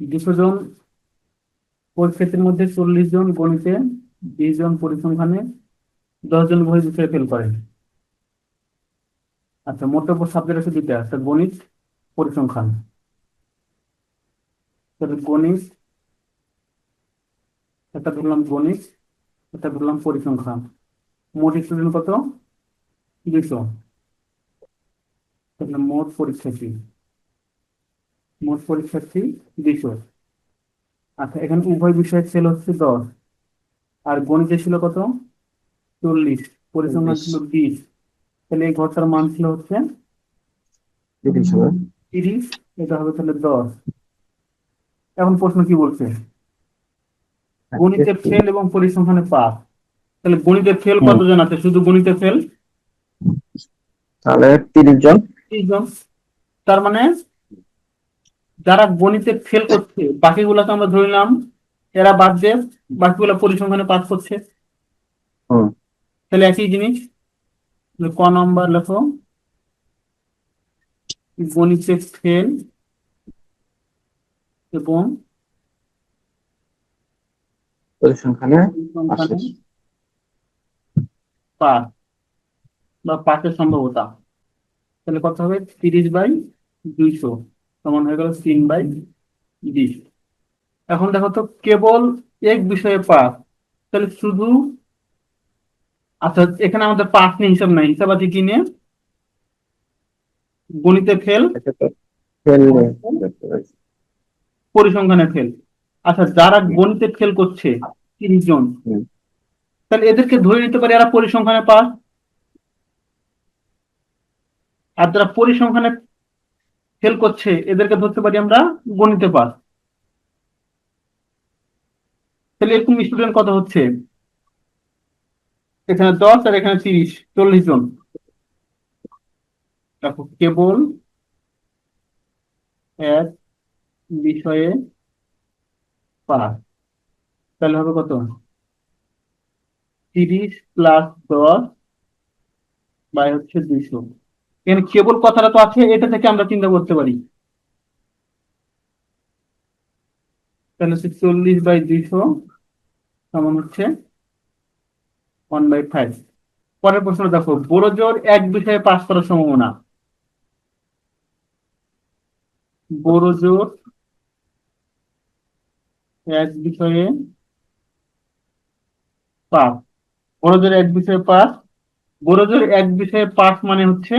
দুশো জন পরীক্ষার্থীর মধ্যে চল্লিশ জন গণিতে, বিশ জন পরিসংখ্যানে, দশ জন বই বিষয়ে ফেল করেন আচ্ছা মোট সাবজেক্ট আছে দুইটা, একটা গণিত, পরিসংখ্যান। গণিত, একটা ধরলাম গণিত, একটা ধরলাম পরিসংখ্যান। মোট স্টুডেন্ট কত? তাহলে মোট পরীক্ষার্থী মোট পরীক্ষার্থী দুইশো আচ্ছা এখানে উভয় বিষয়ের সেল হচ্ছে দশ। আর গণিতে ছিল কত? চল্লিশ। পরিসংখ্যান ছিল বিশ। তাহলে এই ঘরটার মান ছিল হচ্ছে তিরিশ এটা হবে তাহলে দশ। এখন প্রশ্ন কি বলছে? গণিতে ফেল এবং পরিসংখ্যানে পাস তাহলে গণিতে ফেল কতজন আছে? শুধু গণিতে ফেল তাহলে তিরিশ জন। ত্রিশ জন। তার মানে যারা গণিতে ফেল করছে বাকিগুলোকে আমরা ধরে নিলাম এরা বাদ দিয়ে বাকিগুলো পরিসংখ্যানে পাস করছে। তাহলে একই জিনিস ক নম্বর লেখো গণিতে ফেল এবং পরিসংখ্যানে। পাস বা পাসের সম্ভাবতা। তাহলে কত হবে? তিরিশ বাই দুইশো। সমান হয়ে গেল তিন বাই বিশ। এখন দেখো তো কেবল এক বিষয়ে পাস তাহলে শুধু আচ্ছা এখানে আমাদের পাস নিয়ে হিসাব নাই হিসাব আছে কি নিয়ে? গণিতে ফেল পাচ্ছি। পরিসংখ্যানে ফেল আচ্ছা যারা গণিতে ফেল করছে তিরিশ জন তাহলে এদেরকে ধরে নিতে পারি এরা পরিসংখ্যানে পাস? আর যারা পরিসংখ্যানে ফেল করছে, এদেরকে ধরতে পারি আমরা গণিতে পাস তাহলে এরকম স্টুডেন্ট কত হচ্ছে? এখানে দশ আর এখানে তিরিশ, চল্লিশ জন। দেখো, কেবল এক বিষয়ে পাস। তাহলে হবে কত? তিরিশ প্লাস দশ বাই হচ্ছে দুইশো। এখানে কেবল কথাটা তো আছে, এটা থেকে আমরা চিন্তা করতে পারি। চল্লিশ বাই দুইশো সমান হচ্ছে ওয়ান বাই ফাইভ পরের প্রশ্ন দেখো জোর এক বিষয়ে পাস করার সম্ভাবনা। বড় জোর এক বিষয়ে পাস বড় জোর এক বিষয়ে পাস বড় জোর এক বিষয়ে পাস মানে হচ্ছে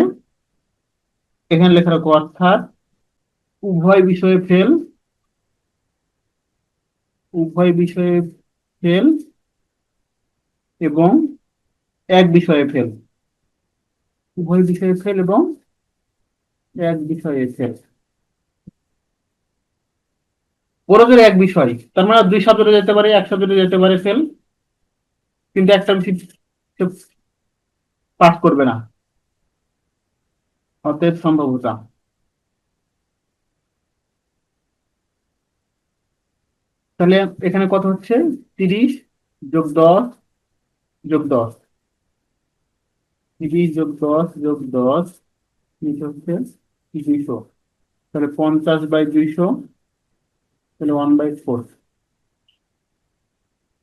এখানে লেখা রাখো অর্থাৎ উভয় বিষয়ে ফেল উভয় বিষয়ে ফেল এবং এক বিষয়ে ফেল উভয় বিষয়ে ফেল এবং এক বিষয়ে ফেল বড় এক বিষয়, তার মানে দুই সাবজেক্টে যেতে পারে, এক সাবজেক্টে যেতে পারে ফেল কিন্তু একটা বিষয় পাস করবে না। অতএব সম্ভবতা। তাহলে এখানে কত হচ্ছে? তিরিশ যোগ দশ যোগ দশ। তিরিশ যোগ দশ যোগ দশ নিচে হচ্ছে দুইশো। তাহলে পঞ্চাশ বাই দুইশো, তাহলে ওয়ান বাই ফোর